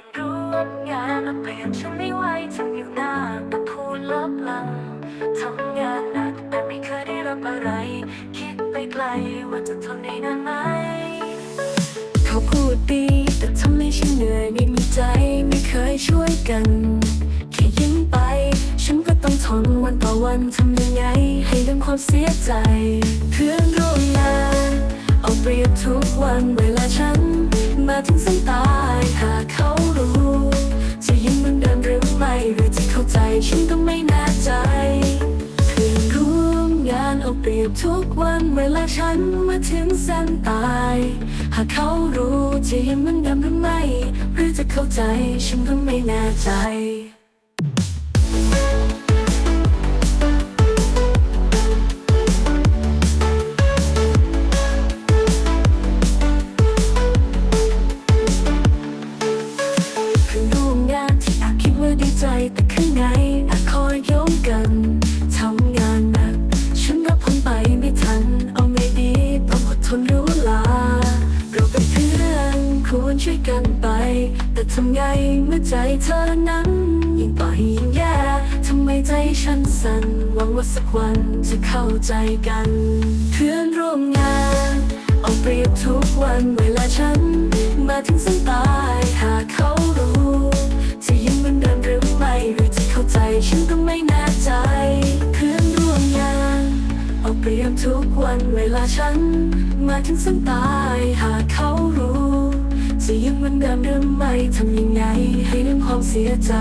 เรียนรู้งานมาเปลี่ยนฉันไม่ไหวทำอยู่หน้าแต่พูดลบหลังทำงานหนักแต่ไม่เคยได้รับอะไร คิดไปไกลว่าจะทนได้นานไหม เขาพูดดีแต่ทำให้ฉันเหนื่อยไม่มีใจไม่เคยช่วยกัน แค่ยิ้มไป ฉันก็ต้องทนวันต่อวันทำยังไง ให้ลืมความเสียใจ เพื่อนร่วมงาน เอาเปรียบทุกวันเวลาฉัน มาถึงเส้น ใจฉันก็ไม่แน่ใจเพื่อนร่วมงานเอาเปรียบทุกวันเวลาฉันมาถึงเส้นตาย หากเขารู้จะยังมือนดิมหรือไม่ หรือจะเข้าใจฉันก็ไม่แน่ใจคือร่วมงานที่คิดว่าดีใจแต่ข้างใน ควรช่วยกันไป แต่ทำไงเมื่อใจเธอนั้น ยิ่งต่อยยิ่งแย่ทำไมใจฉันสั่นหวังว่าสักวันจะเข้าใจกัน เพื่อนร่วมงานเอาเปรียบทุกวันเวลาฉัน มาถึงเส้นตายหากเขารู้จะยังเหมือนเดิมหรือไม่หรือจะเข้าใจฉันก็ไม่แน่ใจเพื่อนร่วมงานเอาเปรียบทุกวันเวลาฉัน มาถึงเส้นตายหากเขา จะยังเหมือนเดิมหรือไม่ทำยังไงให้ลืมความเสียใจ